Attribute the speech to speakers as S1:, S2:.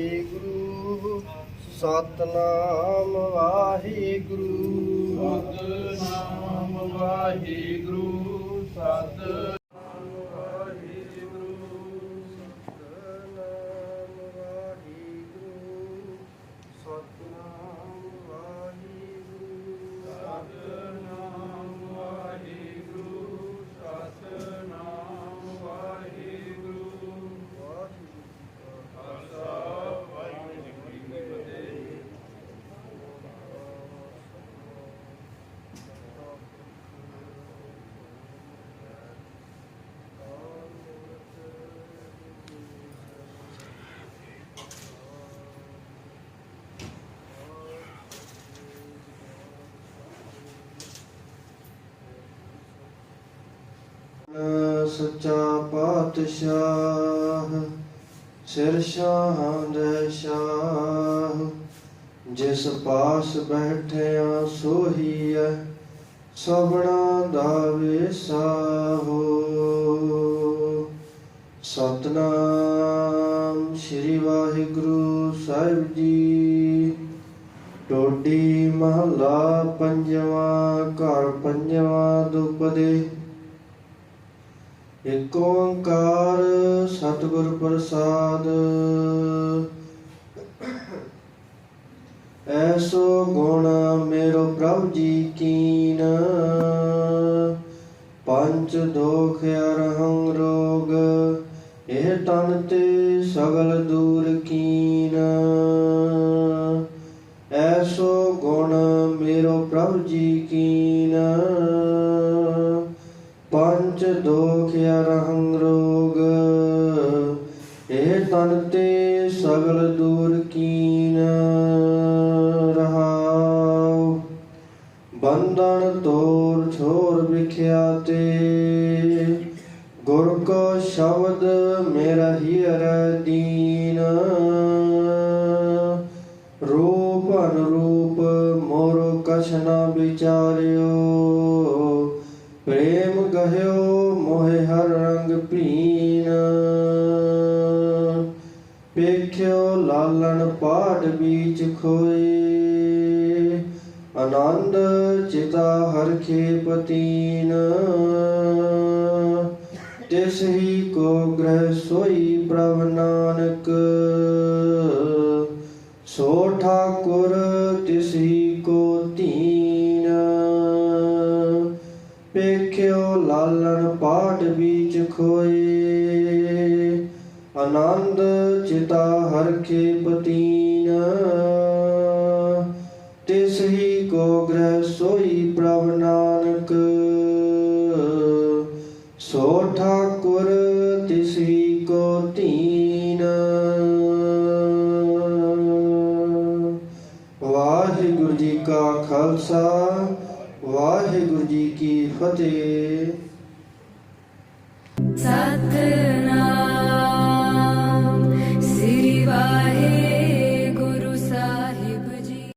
S1: ਵਾਹਿਗੁਰੂ ਸਤਨਾਮ ਵਾਹਿਗੁਰੂ।
S2: ਵਾਹਿਗੁਰੂ।
S1: ਸੱਚਾ ਪਾਤਸ਼ਾਹ, ਸਿਰ ਸ਼ਾਹਾਂ ਦੇ ਸ਼ਾਹ। ਜਿਸ ਪਾਸ ਬੈਠਿਆ ਸੋਹੀਐ ਸਭਨਾ ਦਾ ਵਿਸਾਹੋ ਸਤਨਾਮ ਸ੍ਰੀ ਵਾਹਿਗੁਰੂ ਸਾਹਿਬ ਜੀ। ਟੋਡੀ ਮਹਲਾ ਪੰਜਵਾਂ, ਘਰ ਪੰਜਵਾਂ ਦੁਪਦੇ। ਇਕ ਓੰਕਾਰ ਸਤਿਗੁਰ ਪ੍ਰਸਾਦ। ਐਸੋ ਗੁਣ ਮੇਰੋ ਪ੍ਰਭ ਜੀ ਕੀਨ। ਪੰਜ ਦੋਖ ਅਰਹੰ ਰੋਗ, ਇਹ ਤਨ ਤੇ ਸਗਲ ਦੂਰ ਕੀਨ। ਐਸੋ ਗੁਣ ਮੇਰੋ ਪ੍ਰਭ ਜੀ ਕੀਨ। ਦੋਖ ਅਰਹੰ ਰੋਗ ਇਹ ਤਨ ਤੇ ਸਗਲ ਦੂਰ ਕੀਨ ਰਹਾਉ। ਬੰਧਨ ਤੋਰ ਛੋਰ ਵਿਖਿਆ ਤੇ। ਗੁਰ ਕੋ ਸ਼ਬਦ ਮੇਰਾ ਹੀਰ ਦੀਨ। ਪੇਖਿਓ ਲਾਲਣ ਪਾੜ ਬੀਚ ਖੋਏ। ਆਨੰਦ ਚਿਤਾ ਹਰ ਖੇਪਤੀਨ ਤਿਸ ਹੀ ਕੋ ਗ੍ਰਹਿ ਸੋਈ ਪ੍ਰਭ ਨਾਨਕ। ਸੋ ਠਾਕੁਰ ਤਿਸ ਹੀ ਕੋ ਧੀਨ ਪੇਖਿਓ ਲਾਲਣ ਪਾਟ ਬੀਚ ਖੋਏ। ਆਨੰਦ ਚਿਤਾ ਹਰ ਖੇਪਤੀਨ ਤਿਸ ਹੀ ਕੋ ਗ੍ਰਹਿ ਸੋਈ ਪ੍ਰਭ ਨਾਨਕ। ਸੋ ਠਾਕੁਰ ਤਿਸ ਹੀ ਕੋ ਧੀਨ ਵਾਹਿਗੁਰੂ ਜੀ ਕਾ ਖਾਲਸਾ, ਵਾਹਿਗੁਰੂ ਜੀ ਕੀ ਫਤਿਹ।